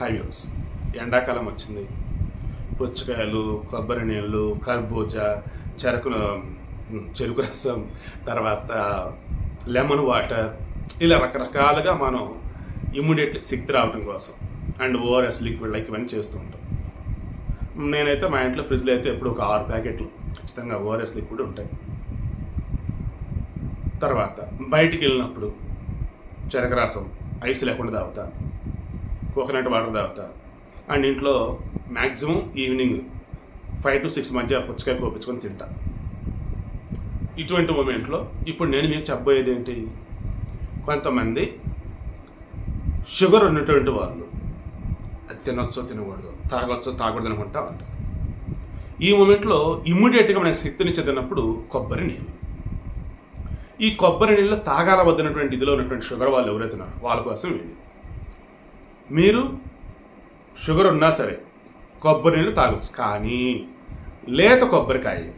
Highways ఎండాకాలం వచ్చింది. పుచ్చకాయలు కొబ్బరి నీళ్ళు కర్బూజా చెరకు చెరుకు రసం తర్వాత లెమన్ వాటర్. ఇలా రకరకాలుగా మనం ఇమ్మీడియట్లీ శక్తి రావడం కోసం అండ్ ఓఆర్ఎస్ లిక్విడ్ లైక్ ఇవన్నీ చేస్తూ ఉంటాం. నేనైతే మా ఇంట్లో ఫ్రిడ్జ్లో అయితే ఎప్పుడు ఒక ఆరు ప్యాకెట్లు ఖచ్చితంగా ఓఆర్ఎస్ లిక్విడ్ ఉంటాయి. తర్వాత బయటికి వెళ్ళినప్పుడు చెరకు రసం ఐస్ లేకుండా తాగుతాను. కోకోనట్ వాటర్ తాగుతా. అండ్ ఇంట్లో maximum evening five to six మధ్య పుచ్చకాయ కోపించుకొని తింటా. ఇటువంటి మూమెంట్లో ఇప్పుడు నేను మీకు చెప్పబోయేది ఏంటి? కొంతమంది షుగర్ ఉన్నటువంటి వాళ్ళు అది తినొచ్చో తినకూడదు తాగొచ్చో తాగకూడదు అనుకుంటా ఉంటారు. ఈ మూమెంట్లో ఇమ్మీడియట్గా మనకి శక్తినిచ్చే తిన్నప్పుడు కొబ్బరి నీళ్ళు. ఈ కొబ్బరి నీళ్ళు తాగాల వద్దనటువంటి ఇదిలో ఉన్నటువంటి షుగర్ వాళ్ళు ఎవరైతే ఉన్నారో వాళ్ళ కోసం వీడి మీరు షుగర్ ఉన్నా సరే కొబ్బరి నీళ్ళు తాగొచ్చు. కానీ లేత కొబ్బరికాయ ఇది.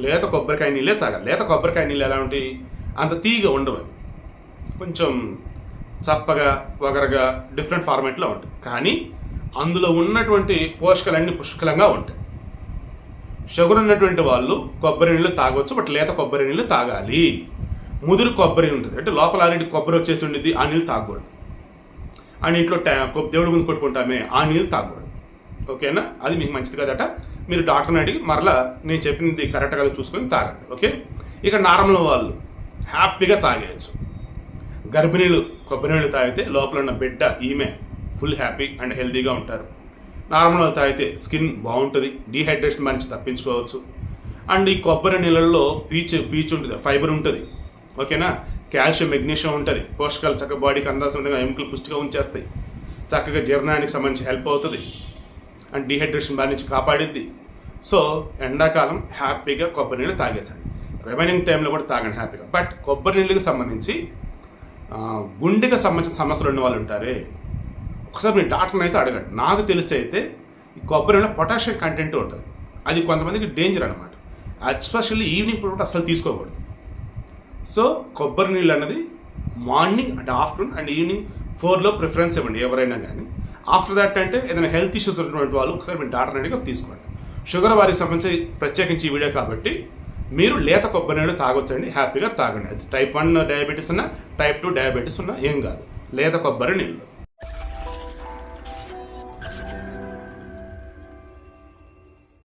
లేత కొబ్బరికాయ నీళ్ళే తాగాలి. లేత కొబ్బరికాయ నీళ్ళు ఎలా ఉంటాయి? అంత తీగ ఉండవు అవి. కొంచెం చప్పగా వగరగా డిఫరెంట్ ఫార్మేట్లో ఉంటాయి. కానీ అందులో ఉన్నటువంటి పోషకాలన్నీ పుష్కలంగా ఉంటాయి. షుగర్ ఉన్నటువంటి వాళ్ళు కొబ్బరి నీళ్ళు తాగొచ్చు బట్ లేత కొబ్బరి నీళ్ళు తాగాలి. ముదురు కొబ్బరి ఉంటుంది. అంటే లోపల ఆల్రెడీ కొబ్బరి వచ్చేసి ఉండిద్ది ఆ నీళ్ళు తాగకూడదు. ఆ ఇంట్లో ట్యా కొ- దేవుడి ముందు కొట్టుకుంటామే. ఆ నీళ్ళు తాగకూడదు. ఓకేనా? అది మీకు మంచిది కదట. మీరు డాక్టర్ని అడిగి మరలా నేను చెప్పింది కరెక్ట్ కదా చూసుకొని తాగండి. ఓకే? ఇక నార్మల్ వాళ్ళు హ్యాపీగా తాగేయచ్చు. గర్భిణీలు కొబ్బరి నీళ్ళు తాగితే లోపల ఉన్న బిడ్డ ఈమె ఫుల్ హ్యాపీ అండ్ హెల్తీగా ఉంటారు. నార్మల్ వాళ్ళు తాగితే స్కిన్ బాగుంటుంది డీహైడ్రేషన్ మంచి తప్పించుకోవచ్చు. అండ్ ఈ కొబ్బరి నీళ్ళల్లో పీచు పీచు ఉంటుంది ఫైబర్ ఉంటుంది. ఓకేనా? కాల్షియం మెగ్నీషియం ఉంటుంది. పోషకాలు చక్కగా బాడీకి అందాల్సిన విధంగా ఎముకలు పుష్టిగా ఉంచేస్తాయి. చక్కగా జీర్ణానికి సంబంధించి హెల్ప్ అవుతుంది. అండ్ డీహైడ్రేషన్ బారి నుంచి కాపాడిద్ది. సో ఎండాకాలం హ్యాపీగా కొబ్బరి నీళ్ళు తాగేసండి. రిమైనింగ్ టైంలో కూడా తాగండి హ్యాపీగా. బట్ కొబ్బరి నీళ్ళకి సంబంధించి గుండెకి సంబంధించిన సమస్యలు ఉన్న వాళ్ళు ఉంటారే ఒకసారి మీ డాక్టర్ని అయితే అడగండి. నాకు తెలిసి అయితే ఈ కొబ్బరి నీళ్ళలో పొటాషియం కంటెంట్ ఉంటుంది. అది కొంతమందికి డేంజర్ అనమాట ఎస్పెషల్లీ ఈవినింగ్ పూట అసలు తీసుకోకూడదు. సో కొబ్బరి నీళ్ళు అన్నది morning and afternoon and evening ఫోర్లో ప్రిఫరెన్స్ ఇవ్వండి ఎవరైనా కానీ ఆఫ్టర్ దట్ అంటే ఏదైనా హెల్త్ ఇష్యూస్ ఉన్నటువంటి వాళ్ళు ఒకసారి మీ డాక్టర్ అనేది తీసుకోండి. షుగర్ వారికి సంబంధించి ప్రత్యేకించి ఈ వీడియో కాబట్టి మీరు లేత కొబ్బరి నీళ్ళు తాగొచ్చండి హ్యాపీగా తాగండి. అది టైప్ వన్ డయాబెటీస్ ఉన్నా టైప్ టూ డయాబెటీస్ ఉన్నా ఏం కాదు. లేత కొబ్బరి నీళ్ళు.